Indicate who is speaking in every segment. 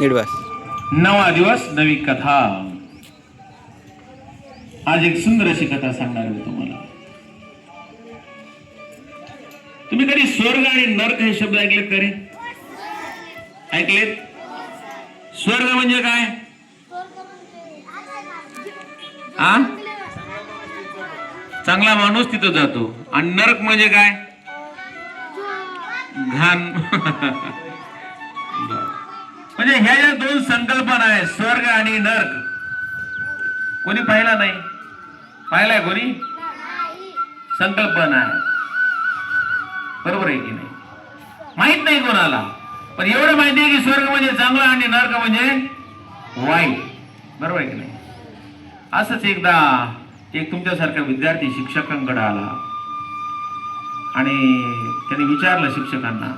Speaker 1: निर्वास
Speaker 2: नवा दिवस नवी कथा. आज एक सुंदर अशी कथा सांगणार मी तुम्हाला. तुम्ही कधी स्वर्ग आणि नर्क हे शब्द ऐकलेत का रे? ऐकलेत? स्वर्ग म्हणजे काय? आ? चांगला माणूस तिथं जातो. आणि नरक म्हणजे काय? घाण. म्हणजे ह्या ज्या दोन संकल्पना आहे स्वर्ग आणि नर्क. कोणी पाहिला नाही? पाहिलाय कोणी? संकल्पना आहे. बरोबर आहे की नाही? माहीत नाही कोणाला पण एवढं माहिती आहे की स्वर्ग म्हणजे चांगला आणि नर्क म्हणजे वाईट. बरोबर आहे की नाही? असंच एकदा एक तुमच्यासारखा विद्यार्थी शिक्षकांकडे आला आणि त्याने विचारलं शिक्षकांना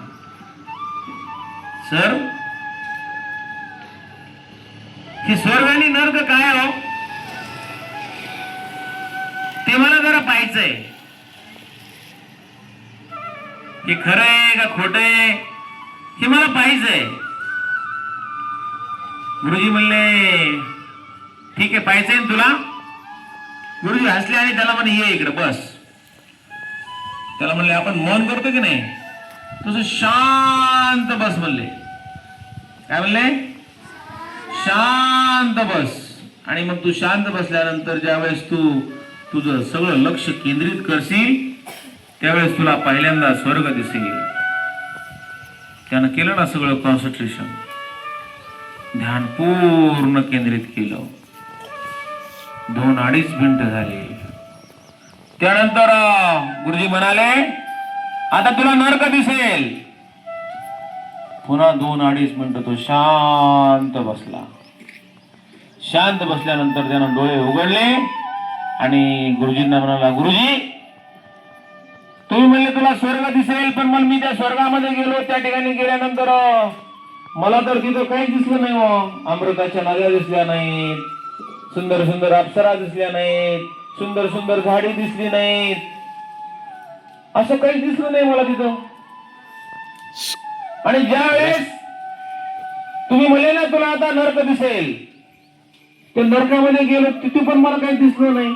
Speaker 2: सर हे स्वर्ग आणि नर्क काय हो? ते मला जरा पाहायचंय. हे खरं आहे का खोट आहे? हे मला पाहायचंय. गुरुजी म्हणले ठीक आहे पाहायचंय ना तुला? गुरुजी हसले आणि त्याला म्हणे ये इकडे बस. त्याला म्हणले आपण मौन करतो की नाही? तुझं शांत बस म्हणले. काय म्हणले? शांत बस. आणि मग तू शांत बसल्यानंतर ज्यावेळेस तू तुझं सगळं लक्ष केंद्रित करशील त्यावेळेस तुला पहिल्यांदा स्वर्ग दिसेल. त्यानं केलं ना सगळं कॉन्सन्ट्रेशन ध्यान पूर्ण केंद्रित केलं. दोन अडीच मिनिट झाले. त्यानंतर गुरुजी म्हणाले आता तुला नरक दिसेल. पुन्हा दोन अडीच मिनटं तो शांत बसला. शांत बसल्यानंतर त्यानं डोळे उघडले आणि गुरुजींना म्हणाला गुरुजी तुम्ही म्हणले तुला स्वर्ग दिसेल पण मग मी त्या स्वर्गामध्ये गेलो. त्या ठिकाणी गेल्यानंतर मला तर तिथं काही दिसलं नाही हो. अमृताच्या नद्या दिसल्या नाहीत सुंदर सुंदर अप्सरा दिसल्या नाहीत सुंदर सुंदर झाडी दिसली नाहीत. असं काही दिसलं नाही मला तिथं. आणि ज्या वेळेस तुम्ही म्हणले ना तुला आता नरक दिसेल. त्या नरकामध्ये गेलो तिथे पण मला काही दिसलं नाही.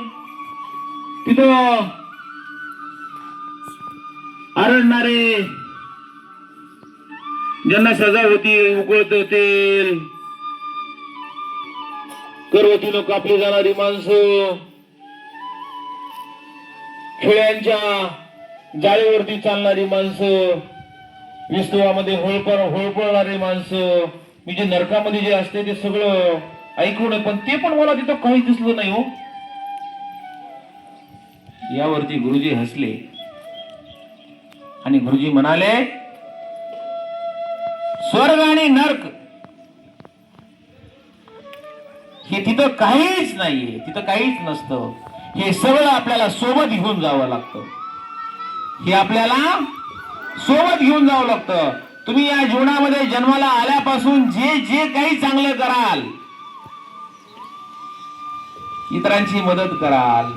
Speaker 2: तिथं आरडणारे ज्यांना सजा होती उकळत तेल करवतीनं कापली जाणारी माणसं. खेळ्यांच्या जाळीवरती चालणारी माणसं. विस्तवामध्ये होळपळ होळपळणारे माणसं मी जे नरकामध्ये जे असते ते सगळं ऐकून पण ते पण मला तिथं काही दिसलं नाही हो. यावरती गुरुजी हसले. आणि गुरुजी म्हणाले स्वर्ग आणि नर्क हे तिथं काहीच नाहीये तिथं काहीच नसतं. हे सगळं आपल्याला सोबत घेऊन जावं लागतं. हे आपल्याला सोबत घेऊन जावं लागतं. तुम्ही या जीवनामध्ये जन्माला आल्यापासून जे जे काही चांगलं कराल इतरांची मदत कराल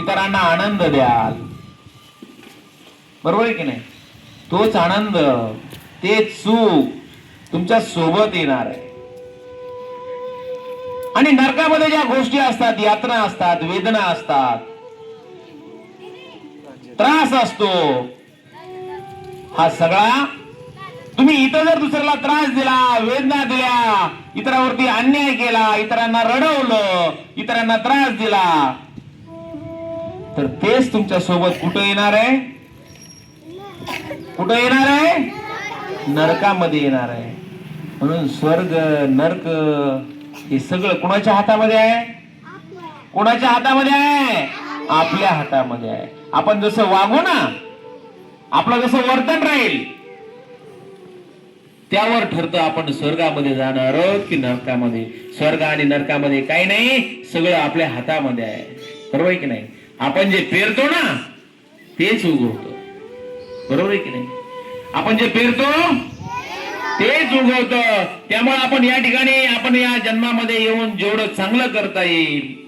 Speaker 2: इतरांना आनंद द्याल. बरोबर आहे की नाही? तोच आनंद तेच सुख तुमच्यासोबत येणार आहे. आणि नरकामध्ये ज्या गोष्टी असतात यातना असतात वेदना असतात त्रास असतो हा सगळा. तुम्ही इथं जर दुसऱ्याला त्रास दिला वेदना दिल्या इतरावरती अन्याय केला इतरांना रडवलं इतरांना त्रास दिला तर तेच तुमच्यासोबत कुठं येणार आहे? कुठं येणार आहे? नरकामध्ये येणार आहे. म्हणून स्वर्ग नरक हे सगळं कोणाच्या हातामध्ये आहे? कोणाच्या हातामध्ये आहे? आपल्या हातामध्ये आहे. आपण जसं वागू ना आपलं जसं वर्तन राहील. त्यावर ठरतं आपण स्वर्गामध्ये जाणार आहोत की नरकामध्ये. स्वर्ग आणि नरकामध्ये काही नाही सगळं आपल्या हातामध्ये आहे. बरोबर आहे की नाही? आपण जे पेरतो ना तेच उगवतो. बरोबर आहे की नाही? आपण जे पेरतो तेच उगवत. त्यामुळे आपण या ठिकाणी आपण या जन्मामध्ये येऊन जेवढं चांगलं करता येईल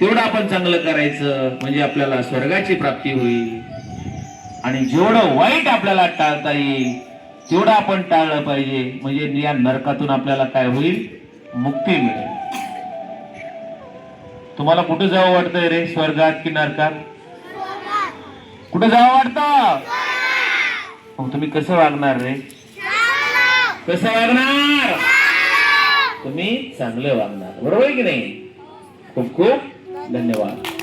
Speaker 2: तेवढं आपण चांगलं करायचं म्हणजे आपल्याला स्वर्गाची प्राप्ती होईल. आणि जेवढं वाईट आपल्याला टाळता येईल तेवढं आपण टाळलं पाहिजे. म्हणजे या नरकातून आपल्याला काय होईल? मुक्ती मिळेल. तुम्हाला कुठं जावं वाटतंय रे? स्वर्गात की नरकात? कुठं जावं वाटतं? मग तुम्ही कसं वागणार रे? कसं वागणार? तुम्ही चांगले वागणार. बरोबर आहे की नाही? खूप खूप धन्यवाद.